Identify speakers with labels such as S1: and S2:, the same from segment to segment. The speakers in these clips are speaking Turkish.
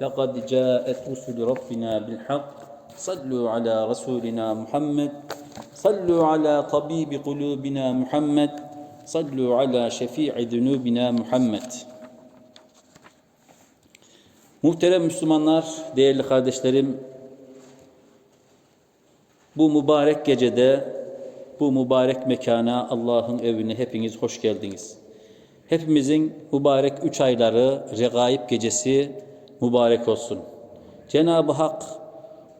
S1: لقد جاءت رسل ربنا بالحق صلوا على رسولنا محمد صلوا على طبيب قلوبنا محمد صلوا على شفيع ذنوبنا محمد Muhterem Müslümanlar, değerli kardeşlerim, bu mübarek gecede, bu mübarek mekana, Allah'ın evine hepiniz hoş geldiniz. Hepimizin mübarek üç ayları, regaib gecesi mübarek olsun. Cenab-ı Hak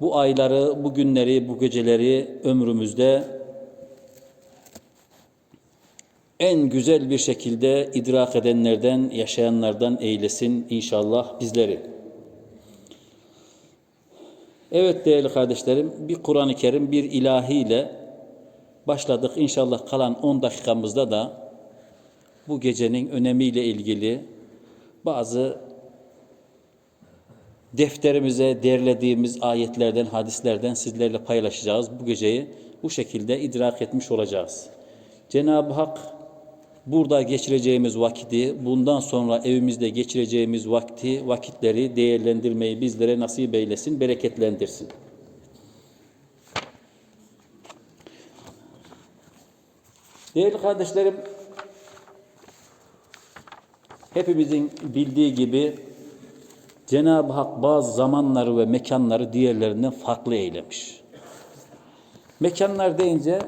S1: bu ayları, bu günleri, bu geceleri ömrümüzde en güzel bir şekilde idrak edenlerden, yaşayanlardan eylesin inşallah bizleri. Evet değerli kardeşlerim, bir Kur'an-ı Kerim, bir ilahiyle başladık. İnşallah kalan 10 dakikamızda da bu gecenin önemiyle ilgili bazı defterimize derlediğimiz ayetlerden, hadislerden sizlerle paylaşacağız. Bu geceyi bu şekilde idrak etmiş olacağız. Cenab-ı Hak burada geçireceğimiz vakiti, bundan sonra evimizde geçireceğimiz vakti, vakitleri değerlendirmeyi bizlere nasip eylesin, bereketlendirsin. Değerli kardeşlerim, hepimizin bildiği gibi Cenab-ı Hak bazı zamanları ve mekanları diğerlerinden farklı eylemiş. Mekanlar deyince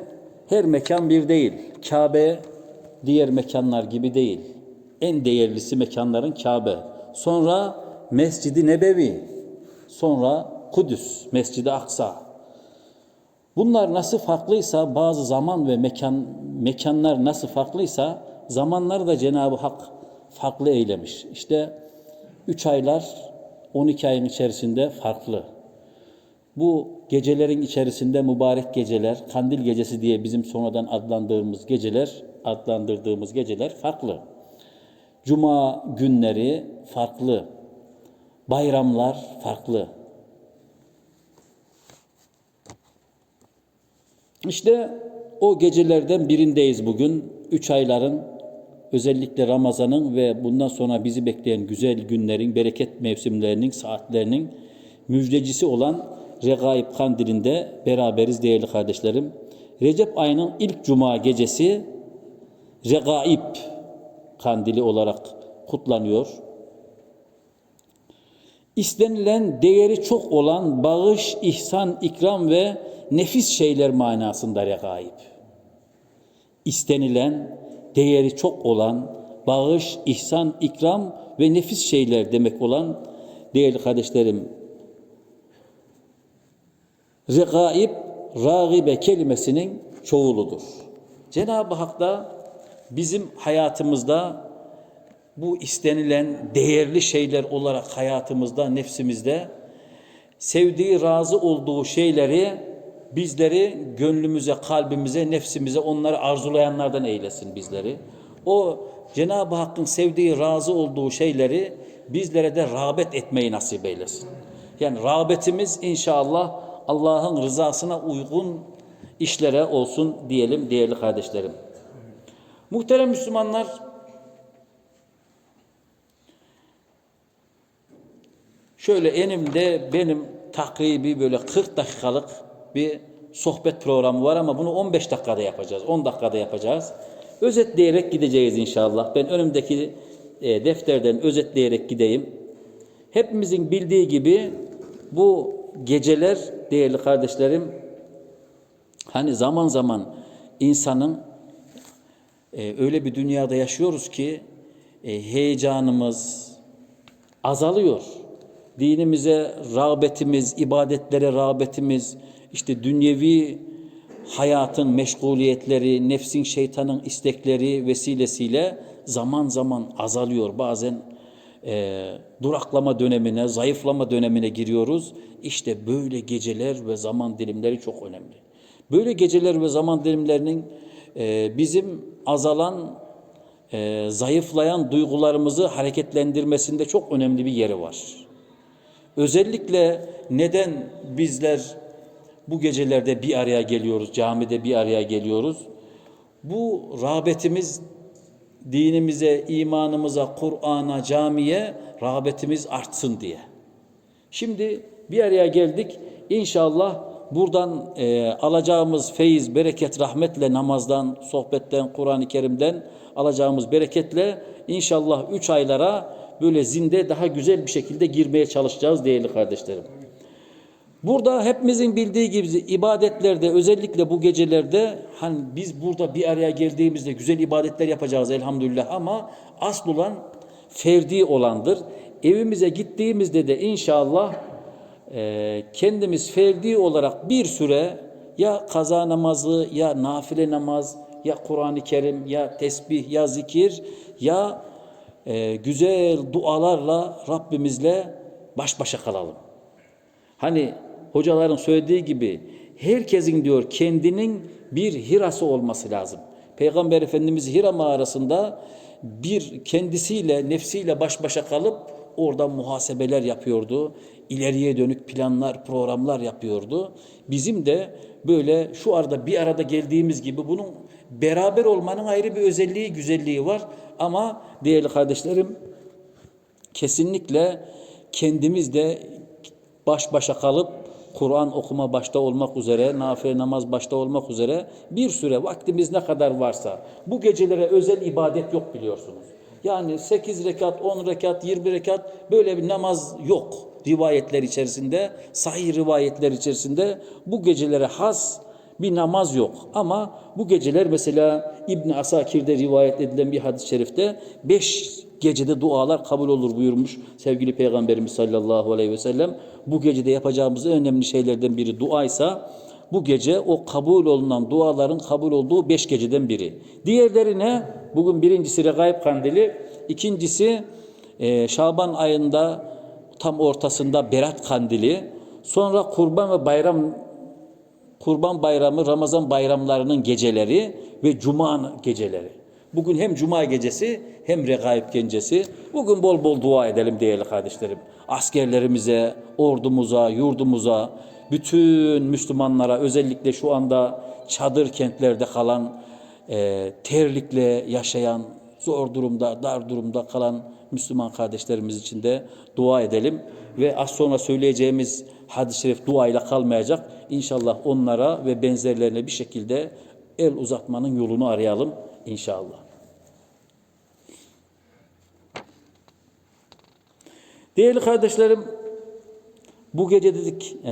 S1: her mekan bir değil. Kabe diğer mekanlar gibi değil. En değerlisi mekanların Kabe. Sonra Mescid-i Nebevi. Sonra Kudüs, Mescid-i Aksa. Bunlar nasıl farklıysa bazı zaman ve mekan mekanlar nasıl farklıysa zamanları da Cenab-ı Hak farklı eylemiş. İşte üç aylar 12 ayın içerisinde farklı. Bu gecelerin içerisinde mübarek geceler, kandil gecesi diye bizim sonradan adlandırdığımız geceler, adlandırdığımız geceler farklı. Cuma günleri farklı. Bayramlar farklı. İşte o gecelerden birindeyiz bugün. Üç ayların özellikle Ramazan'ın ve bundan sonra bizi bekleyen güzel günlerin, bereket mevsimlerinin, saatlerinin müjdecisi olan Regaib Kandili'nde beraberiz değerli kardeşlerim. Recep ayının ilk cuma gecesi Regaib Kandili olarak kutlanıyor. İstenilen değeri çok olan bağış, ihsan, ikram ve nefis şeyler manasında regaib. İstenilen, değeri çok olan, bağış, ihsan, ikram ve nefis şeyler demek olan değerli kardeşlerim, regaib, ragibe kelimesinin çoğuludur. Cenab-ı Hak da bizim hayatımızda bu istenilen değerli şeyler olarak hayatımızda, nefsimizde sevdiği, razı olduğu şeyleri bizleri gönlümüze, kalbimize, nefsimize onları arzulayanlardan eylesin bizleri. O Cenab-ı Hakk'ın sevdiği, razı olduğu şeyleri bizlere de rağbet etmeyi nasip eylesin. Yani rağbetimiz inşallah Allah'ın rızasına uygun işlere olsun diyelim değerli kardeşlerim. Muhterem Müslümanlar, şöyle enimde benim takribi böyle 40 dakikalık bir sohbet programı var ama bunu 15 dakikada yapacağız, 10 dakikada yapacağız. Özetleyerek gideceğiz inşallah. Ben önümdeki e, defterden özetleyerek gideyim. Hepimizin bildiği gibi bu geceler değerli kardeşlerim hani zaman zaman insanın e, öyle bir dünyada yaşıyoruz ki e, heyecanımız azalıyor. Dinimize rağbetimiz, ibadetlere rağbetimiz, işte dünyevi hayatın meşguliyetleri, nefsin şeytanın istekleri vesilesiyle zaman zaman azalıyor. Bazen e, duraklama dönemine, zayıflama dönemine giriyoruz. İşte böyle geceler ve zaman dilimleri çok önemli. Böyle geceler ve zaman dilimlerinin e, bizim azalan, e, zayıflayan duygularımızı hareketlendirmesinde çok önemli bir yeri var. Özellikle neden bizler bu gecelerde bir araya geliyoruz, camide bir araya geliyoruz? Bu rağbetimiz dinimize, imanımıza, Kur'an'a, camiye rağbetimiz artsın diye. Şimdi bir araya geldik. İnşallah buradan e, alacağımız feyiz, bereket, rahmetle namazdan, sohbetten, Kur'an-ı Kerim'den alacağımız bereketle inşallah üç aylara böyle zinde daha güzel bir şekilde girmeye çalışacağız değerli kardeşlerim. Burada hepimizin bildiği gibi ibadetlerde özellikle bu gecelerde hani biz burada bir araya geldiğimizde güzel ibadetler yapacağız elhamdülillah ama asıl olan ferdi olandır. Evimize gittiğimizde de inşallah e, kendimiz ferdi olarak bir süre ya kaza namazı ya nafile namaz ya Kur'an-ı Kerim ya tesbih ya zikir ya e, güzel dualarla Rabbimizle baş başa kalalım. Hani hocaların söylediği gibi herkesin diyor kendinin bir hirası olması lazım. Peygamber Efendimiz Hira mağarasında bir kendisiyle, nefsiyle baş başa kalıp orada muhasebeler yapıyordu. İleriye dönük planlar, programlar yapıyordu. Bizim de böyle şu arada bir arada geldiğimiz gibi bunun beraber olmanın ayrı bir özelliği, güzelliği var. Ama değerli kardeşlerim kesinlikle kendimiz de baş başa kalıp Kur'an okuma başta olmak üzere, nafile namaz başta olmak üzere bir süre vaktimiz ne kadar varsa bu gecelere özel ibadet yok biliyorsunuz. Yani 8 rekat, 10 rekat, 20 rekat böyle bir namaz yok rivayetler içerisinde, sahih rivayetler içerisinde bu gecelere has bir namaz yok. Ama bu geceler mesela İbn Asakir'de rivayet edilen bir hadis-i şerifte beş gecede dualar kabul olur buyurmuş sevgili Peygamberimiz sallallahu aleyhi ve sellem. Bu gecede yapacağımız en önemli şeylerden biri duaysa bu gece o kabul olunan duaların kabul olduğu beş geceden biri. Diğerleri ne? Bugün birincisi Regaib Kandili, ikincisi e, Şaban ayında tam ortasında Berat Kandili, sonra Kurban ve Bayram Kurban Bayramı, Ramazan bayramlarının geceleri ve Cuma geceleri. Bugün hem Cuma gecesi hem Regaib gecesi. Bugün bol bol dua edelim değerli kardeşlerim. Askerlerimize, ordumuza, yurdumuza, bütün Müslümanlara özellikle şu anda çadır kentlerde kalan, e, terlikle yaşayan, zor durumda, dar durumda kalan Müslüman kardeşlerimiz için de dua edelim. Ve az sonra söyleyeceğimiz hadis-i şerif duayla kalmayacak. İnşallah onlara ve benzerlerine bir şekilde el uzatmanın yolunu arayalım inşallah. Değerli kardeşlerim, bu gece dedik e,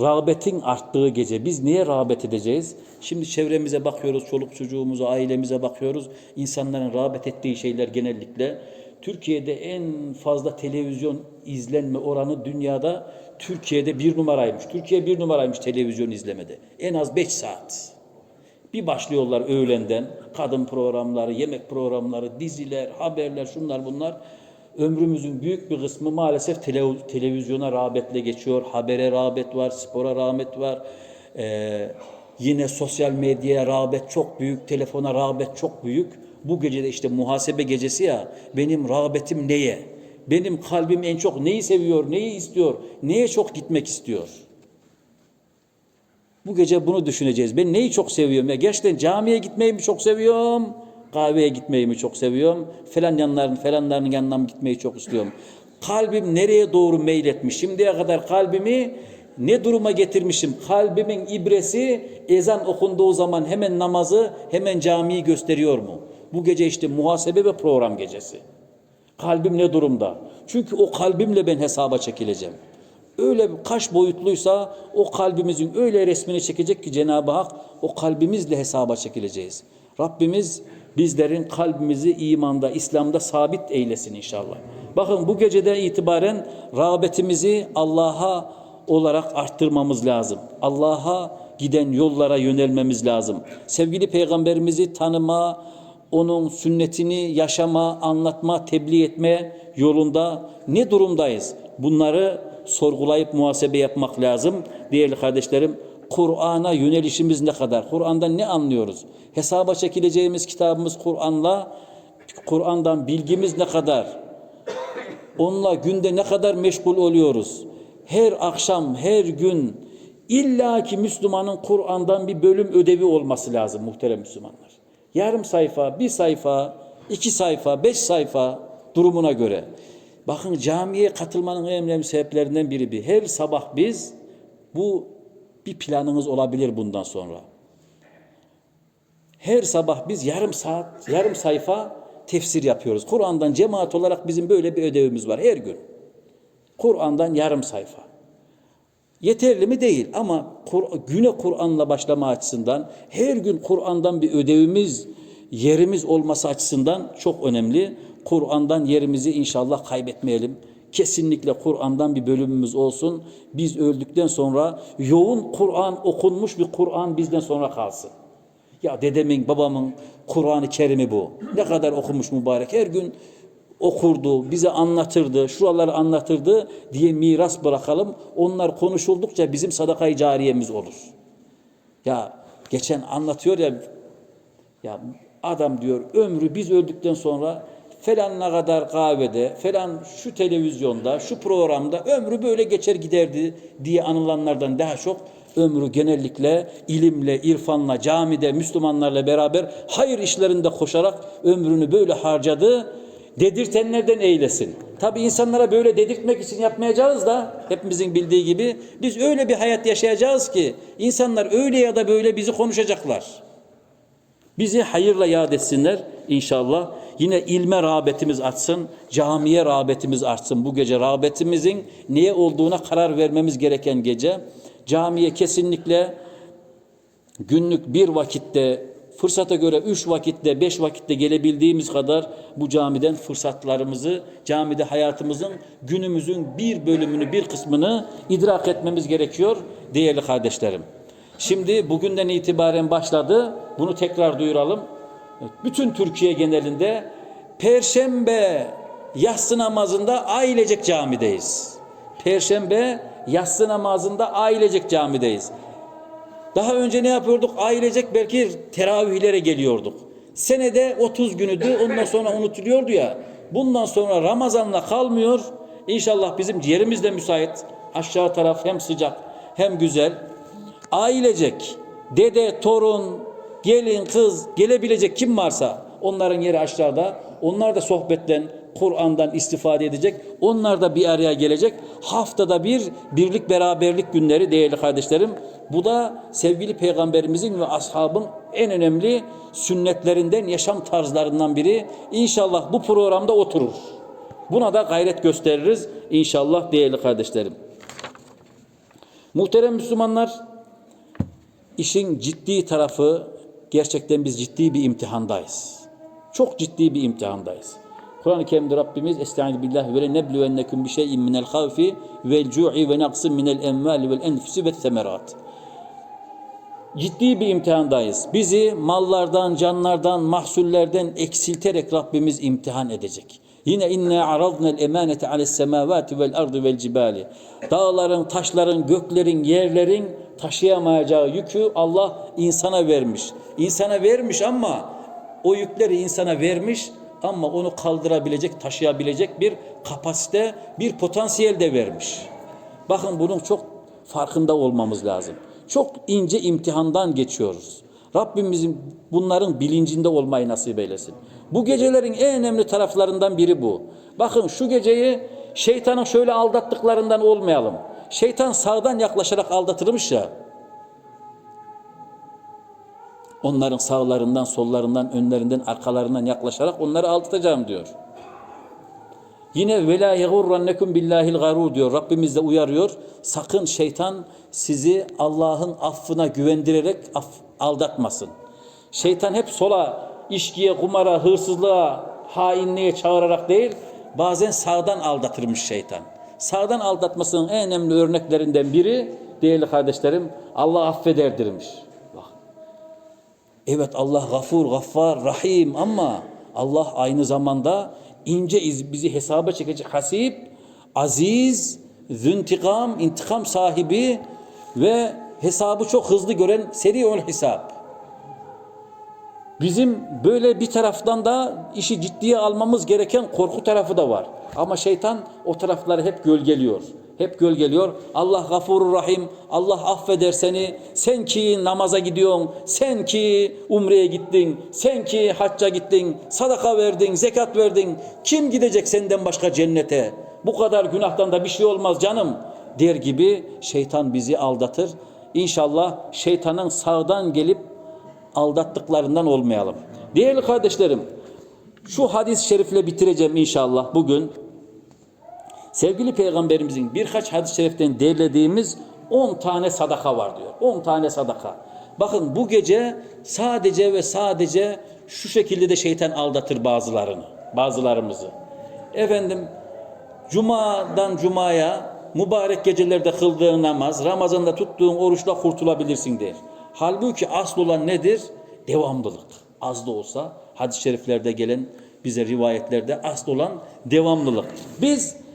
S1: rağbetin arttığı gece. Biz niye rağbet edeceğiz? Şimdi çevremize bakıyoruz, çoluk çocuğumuza, ailemize bakıyoruz. İnsanların rağbet ettiği şeyler genellikle Türkiye'de en fazla televizyon izlenme oranı dünyada Türkiye'de bir numaraymış. Türkiye bir numaraymış televizyon izlemede. En az beş saat. Bir başlıyorlar öğlenden kadın programları, yemek programları, diziler, haberler, şunlar bunlar. Ömrümüzün büyük bir kısmı maalesef telev- televizyona rağbetle geçiyor. Habere rağbet var, spora rağbet var. Ee, yine sosyal medyaya rağbet çok büyük, telefona rağbet çok büyük. Bu gece de işte muhasebe gecesi ya, benim rağbetim neye? Benim kalbim en çok neyi seviyor, neyi istiyor, neye çok gitmek istiyor? Bu gece bunu düşüneceğiz. Ben neyi çok seviyorum? Ya gerçekten camiye gitmeyi mi çok seviyorum? Kahveye gitmeyi mi çok seviyorum? Falan yanların, falanların yanına mı gitmeyi çok istiyorum? Kalbim nereye doğru meyletmiş? Şimdiye kadar kalbimi ne duruma getirmişim? Kalbimin ibresi ezan okunduğu zaman hemen namazı, hemen camiyi gösteriyor mu? Bu gece işte muhasebe ve program gecesi. Kalbim ne durumda? Çünkü o kalbimle ben hesaba çekileceğim. Öyle kaç boyutluysa o kalbimizin öyle resmini çekecek ki Cenab-ı Hak o kalbimizle hesaba çekileceğiz. Rabbimiz bizlerin kalbimizi imanda, İslam'da sabit eylesin inşallah. Bakın bu geceden itibaren rağbetimizi Allah'a olarak arttırmamız lazım. Allah'a giden yollara yönelmemiz lazım. Sevgili peygamberimizi tanıma, onun sünnetini yaşama, anlatma, tebliğ etme yolunda ne durumdayız? Bunları sorgulayıp muhasebe yapmak lazım. Değerli kardeşlerim, Kur'an'a yönelişimiz ne kadar? Kur'an'dan ne anlıyoruz? Hesaba çekileceğimiz kitabımız Kur'an'la Kur'an'dan bilgimiz ne kadar? Onunla günde ne kadar meşgul oluyoruz? Her akşam, her gün illaki Müslümanın Kur'an'dan bir bölüm ödevi olması lazım muhterem Müslümanlar. Yarım sayfa, bir sayfa, iki sayfa, beş sayfa durumuna göre. Bakın camiye katılmanın en önemli sebeplerinden biri bir. Her sabah biz bu bir planınız olabilir bundan sonra. Her sabah biz yarım saat, yarım sayfa tefsir yapıyoruz. Kur'an'dan cemaat olarak bizim böyle bir ödevimiz var her gün. Kur'an'dan yarım sayfa. Yeterli mi değil ama Kur güne Kur'an'la başlama açısından her gün Kur'an'dan bir ödevimiz, yerimiz olması açısından çok önemli. Kur'an'dan yerimizi inşallah kaybetmeyelim. Kesinlikle Kur'an'dan bir bölümümüz olsun. Biz öldükten sonra yoğun Kur'an okunmuş bir Kur'an bizden sonra kalsın. Ya dedemin, babamın Kur'an-ı Kerim'i bu. Ne kadar okumuş mübarek. Her gün okurdu, bize anlatırdı, şuraları anlatırdı diye miras bırakalım. Onlar konuşuldukça bizim sadakayı cariyemiz olur. Ya geçen anlatıyor ya ya adam diyor ömrü biz öldükten sonra falan ne kadar kahvede, falan şu televizyonda, şu programda ömrü böyle geçer giderdi diye anılanlardan daha çok ömrü genellikle ilimle, irfanla, camide, Müslümanlarla beraber hayır işlerinde koşarak ömrünü böyle harcadı. Dedirtenlerden eylesin. Tabi insanlara böyle dedirtmek için yapmayacağız da hepimizin bildiği gibi biz öyle bir hayat yaşayacağız ki insanlar öyle ya da böyle bizi konuşacaklar. Bizi hayırla yad etsinler inşallah. Yine ilme rağbetimiz artsın, camiye rağbetimiz artsın. Bu gece rağbetimizin neye olduğuna karar vermemiz gereken gece. Camiye kesinlikle günlük bir vakitte, fırsata göre üç vakitte, beş vakitte gelebildiğimiz kadar bu camiden fırsatlarımızı, camide hayatımızın, günümüzün bir bölümünü, bir kısmını idrak etmemiz gerekiyor değerli kardeşlerim. Şimdi bugünden itibaren başladı. Bunu tekrar duyuralım. Bütün Türkiye genelinde Perşembe yatsı namazında ailecek camideyiz. Perşembe yatsı namazında ailecek camideyiz. Daha önce ne yapıyorduk? Ailecek belki teravihlere geliyorduk. Senede 30 günüdü ondan sonra unutuluyordu ya. Bundan sonra Ramazan'la kalmıyor. İnşallah bizim yerimiz de müsait. Aşağı taraf hem sıcak hem güzel. Ailecek dede, torun, gelin, kız gelebilecek kim varsa onların yeri aşağıda. Onlar da sohbetten, Kur'an'dan istifade edecek. Onlar da bir araya gelecek. Haftada bir birlik beraberlik günleri değerli kardeşlerim. Bu da sevgili peygamberimizin ve ashabın en önemli sünnetlerinden, yaşam tarzlarından biri. İnşallah bu programda oturur. Buna da gayret gösteririz inşallah değerli kardeşlerim. Muhterem Müslümanlar, işin ciddi tarafı gerçekten biz ciddi bir imtihandayız. Çok ciddi bir imtihandayız. Kur'an-ı Kerim'de Rabbimiz Estaizu billah ve lenebluvennekum bi şey'in minel havfi vel cu'i ve naqsin minel envali vel enfusi ve semerat. Ciddi bir imtihandayız. Bizi mallardan, canlardan, mahsullerden eksilterek Rabbimiz imtihan edecek. Yine inna aradna'l emanete ales semavati vel ardı vel cibali. Dağların, taşların, göklerin, yerlerin taşıyamayacağı yükü Allah insana vermiş. İnsana vermiş ama o yükleri insana vermiş ama onu kaldırabilecek, taşıyabilecek bir kapasite, bir potansiyel de vermiş. Bakın bunun çok farkında olmamız lazım. Çok ince imtihandan geçiyoruz. Rabbimizin bunların bilincinde olmayı nasip eylesin. Bu gecelerin en önemli taraflarından biri bu. Bakın şu geceyi şeytanın şöyle aldattıklarından olmayalım. Şeytan sağdan yaklaşarak aldatırmış ya. Onların sağlarından, sollarından, önlerinden, arkalarından yaklaşarak onları aldatacağım diyor. Yine ve la yegurrannekum billahil garur diyor. Rabbimiz de uyarıyor. Sakın şeytan sizi Allah'ın affına güvendirerek aldatmasın. Şeytan hep sola, içkiye, kumara, hırsızlığa, hainliğe çağırarak değil, bazen sağdan aldatırmış şeytan. Sağdan aldatmasının en önemli örneklerinden biri değerli kardeşlerim Allah affederdirmiş. Bak. Evet Allah gafur, gaffar, rahim ama Allah aynı zamanda ince iz bizi hesaba çekecek hasip, aziz, züntikam, intikam sahibi ve hesabı çok hızlı gören seri'ül hesap. Bizim böyle bir taraftan da işi ciddiye almamız gereken korku tarafı da var. Ama şeytan o tarafları hep gölgeliyor. Hep gölgeliyor. Allah gafurur rahim. Allah affeder seni. Sen ki namaza gidiyorsun. Sen ki umreye gittin. Sen ki hacca gittin. Sadaka verdin, zekat verdin. Kim gidecek senden başka cennete? Bu kadar günahtan da bir şey olmaz canım der gibi şeytan bizi aldatır. İnşallah şeytanın sağdan gelip aldattıklarından olmayalım. Değerli kardeşlerim, şu hadis-i şerifle bitireceğim inşallah bugün. Sevgili Peygamberimizin birkaç hadis-i şeriften derlediğimiz 10 tane sadaka var diyor. 10 tane sadaka. Bakın bu gece sadece ve sadece şu şekilde de şeytan aldatır bazılarını, bazılarımızı. Efendim Cuma'dan Cuma'ya mübarek gecelerde kıldığın namaz, Ramazan'da tuttuğun oruçla kurtulabilirsin der. Halbuki asıl olan nedir? Devamlılık. Az da olsa hadis-i şeriflerde gelen bize rivayetlerde asıl olan devamlılık. Biz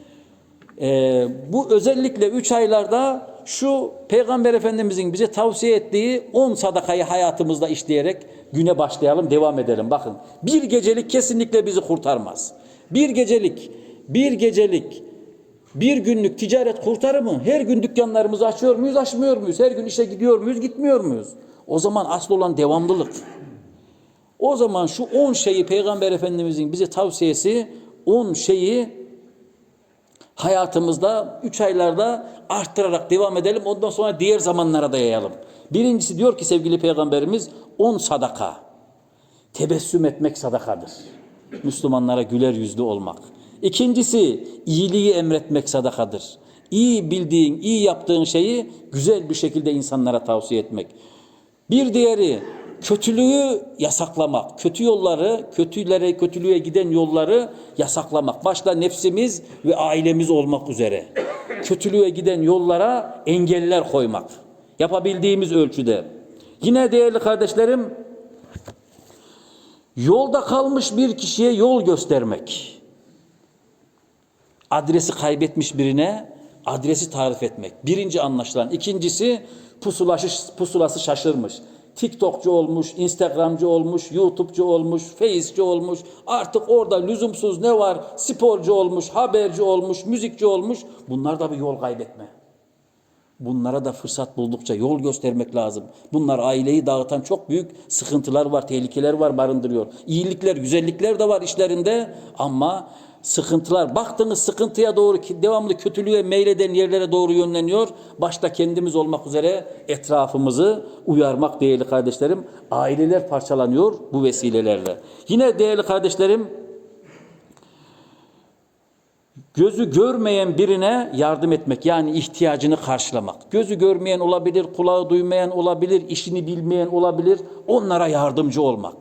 S1: e, bu özellikle 3 aylarda şu Peygamber Efendimizin bize tavsiye ettiği 10 sadakayı hayatımızda işleyerek güne başlayalım, devam edelim. Bakın bir gecelik kesinlikle bizi kurtarmaz. Bir gecelik, bir gecelik, bir günlük ticaret kurtarır mı? Her gün dükkanlarımızı açıyor muyuz, açmıyor muyuz? Her gün işe gidiyor muyuz, gitmiyor muyuz? O zaman asıl olan devamlılık. O zaman şu 10 şeyi Peygamber Efendimizin bize tavsiyesi 10 şeyi hayatımızda 3 aylarda arttırarak devam edelim. Ondan sonra diğer zamanlara da yayalım. Birincisi diyor ki sevgili Peygamberimiz 10 sadaka. Tebessüm etmek sadakadır. Müslümanlara güler yüzlü olmak. İkincisi iyiliği emretmek sadakadır. İyi bildiğin, iyi yaptığın şeyi güzel bir şekilde insanlara tavsiye etmek. Bir diğeri kötülüğü yasaklamak. Kötü yolları, kötülere, kötülüğe giden yolları yasaklamak. Başta nefsimiz ve ailemiz olmak üzere. Kötülüğe giden yollara engeller koymak. Yapabildiğimiz ölçüde. Yine değerli kardeşlerim, yolda kalmış bir kişiye yol göstermek. Adresi kaybetmiş birine adresi tarif etmek. Birinci anlaşılan. İkincisi pusulaşı, pusulası şaşırmış. TikTokçu olmuş, Instagramcı olmuş, YouTube'cu olmuş, Face'ci olmuş. Artık orada lüzumsuz ne var? Sporcu olmuş, haberci olmuş, müzikçi olmuş. Bunlar da bir yol kaybetme. Bunlara da fırsat buldukça yol göstermek lazım. Bunlar aileyi dağıtan çok büyük sıkıntılar var, tehlikeler var barındırıyor. İyilikler, güzellikler de var işlerinde ama sıkıntılar, baktığınız sıkıntıya doğru devamlı kötülüğe meyleden yerlere doğru yönleniyor. Başta kendimiz olmak üzere etrafımızı uyarmak değerli kardeşlerim. Aileler parçalanıyor bu vesilelerle. Yine değerli kardeşlerim gözü görmeyen birine yardım etmek yani ihtiyacını karşılamak. Gözü görmeyen olabilir, kulağı duymayan olabilir, işini bilmeyen olabilir. Onlara yardımcı olmak.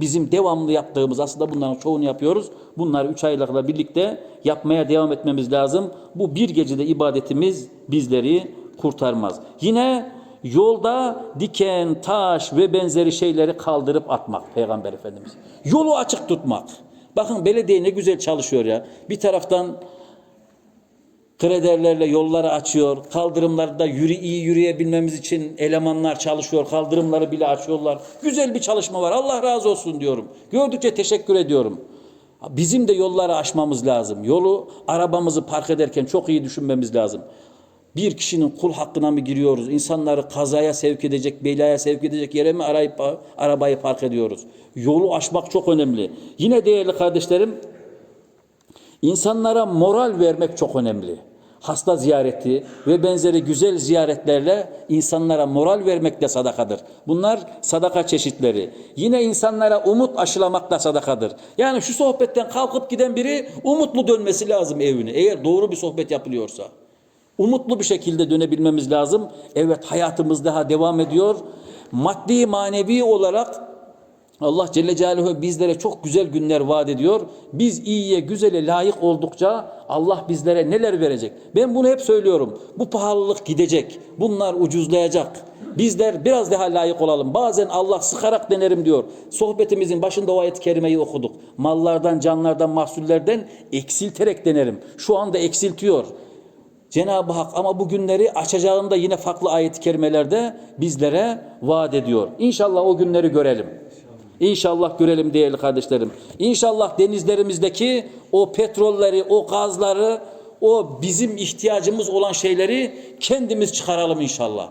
S1: Bizim devamlı yaptığımız aslında bunların çoğunu yapıyoruz. Bunları üç aylarla birlikte yapmaya devam etmemiz lazım. Bu bir gecede ibadetimiz bizleri kurtarmaz. Yine yolda diken, taş ve benzeri şeyleri kaldırıp atmak Peygamber Efendimiz. Yolu açık tutmak. Bakın belediye ne güzel çalışıyor ya. Bir taraftan krederlerle yolları açıyor. Kaldırımlarda yürü, iyi yürüyebilmemiz için elemanlar çalışıyor. Kaldırımları bile açıyorlar. Güzel bir çalışma var. Allah razı olsun diyorum. Gördükçe teşekkür ediyorum. Bizim de yolları aşmamız lazım. Yolu arabamızı park ederken çok iyi düşünmemiz lazım. Bir kişinin kul hakkına mı giriyoruz? İnsanları kazaya sevk edecek, belaya sevk edecek yere mi arayıp arabayı park ediyoruz? Yolu aşmak çok önemli. Yine değerli kardeşlerim, insanlara moral vermek çok önemli. Hasta ziyareti ve benzeri güzel ziyaretlerle insanlara moral vermek de sadakadır. Bunlar sadaka çeşitleri. Yine insanlara umut aşılamak da sadakadır. Yani şu sohbetten kalkıp giden biri umutlu dönmesi lazım evine. Eğer doğru bir sohbet yapılıyorsa. Umutlu bir şekilde dönebilmemiz lazım. Evet hayatımız daha devam ediyor. Maddi manevi olarak Allah Celle Celaluhu bizlere çok güzel günler vaat ediyor. Biz iyiye, güzele layık oldukça Allah bizlere neler verecek? Ben bunu hep söylüyorum. Bu pahalılık gidecek. Bunlar ucuzlayacak. Bizler biraz daha layık olalım. Bazen Allah sıkarak denerim diyor. Sohbetimizin başında o ayet-i kerimeyi okuduk. Mallardan, canlardan, mahsullerden eksilterek denerim. Şu anda eksiltiyor. Cenab-ı Hak ama bu günleri açacağında yine farklı ayet-i kerimelerde bizlere vaat ediyor. İnşallah o günleri görelim. İnşallah görelim değerli kardeşlerim. İnşallah denizlerimizdeki o petrolleri, o gazları, o bizim ihtiyacımız olan şeyleri kendimiz çıkaralım inşallah.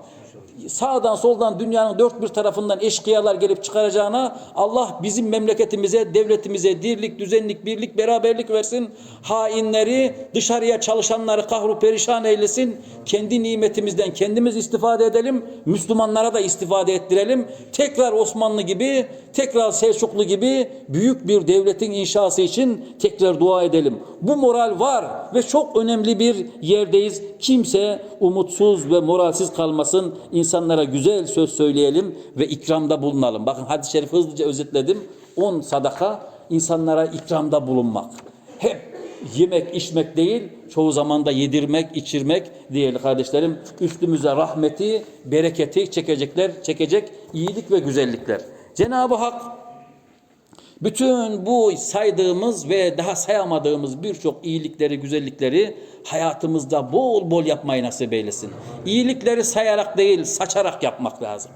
S1: Sağdan soldan dünyanın dört bir tarafından eşkıyalar gelip çıkaracağına Allah bizim memleketimize, devletimize dirlik, düzenlik, birlik, beraberlik versin. Hainleri, dışarıya çalışanları kahru perişan eylesin. Kendi nimetimizden kendimiz istifade edelim. Müslümanlara da istifade ettirelim. Tekrar Osmanlı gibi, tekrar Selçuklu gibi büyük bir devletin inşası için tekrar dua edelim. Bu moral var ve çok önemli bir yerdeyiz. Kimse umutsuz ve moralsiz kalmasın. İnsanlara güzel söz söyleyelim ve ikramda bulunalım. Bakın hadis-i şerif hızlıca özetledim. 10 sadaka insanlara ikramda bulunmak. Hep yemek içmek değil, çoğu zaman da yedirmek, içirmek değerli kardeşlerim. Üstümüze rahmeti, bereketi çekecekler, çekecek iyilik ve güzellikler. Cenab-ı Hak bütün bu saydığımız ve daha sayamadığımız birçok iyilikleri, güzellikleri hayatımızda bol bol yapmayı nasip eylesin. İyilikleri sayarak değil, saçarak yapmak lazım.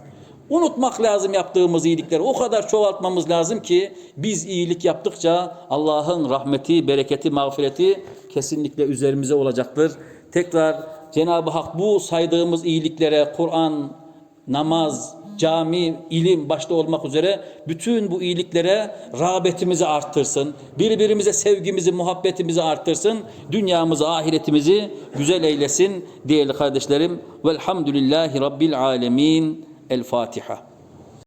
S1: Unutmak lazım yaptığımız iyilikleri. O kadar çoğaltmamız lazım ki biz iyilik yaptıkça Allah'ın rahmeti, bereketi, mağfireti kesinlikle üzerimize olacaktır. Tekrar Cenab-ı Hak bu saydığımız iyiliklere Kur'an, namaz, cami, ilim başta olmak üzere bütün bu iyiliklere rağbetimizi arttırsın. Birbirimize sevgimizi, muhabbetimizi arttırsın. Dünyamızı, ahiretimizi güzel eylesin değerli kardeşlerim. Velhamdülillahi Rabbil alemin. El Fatiha.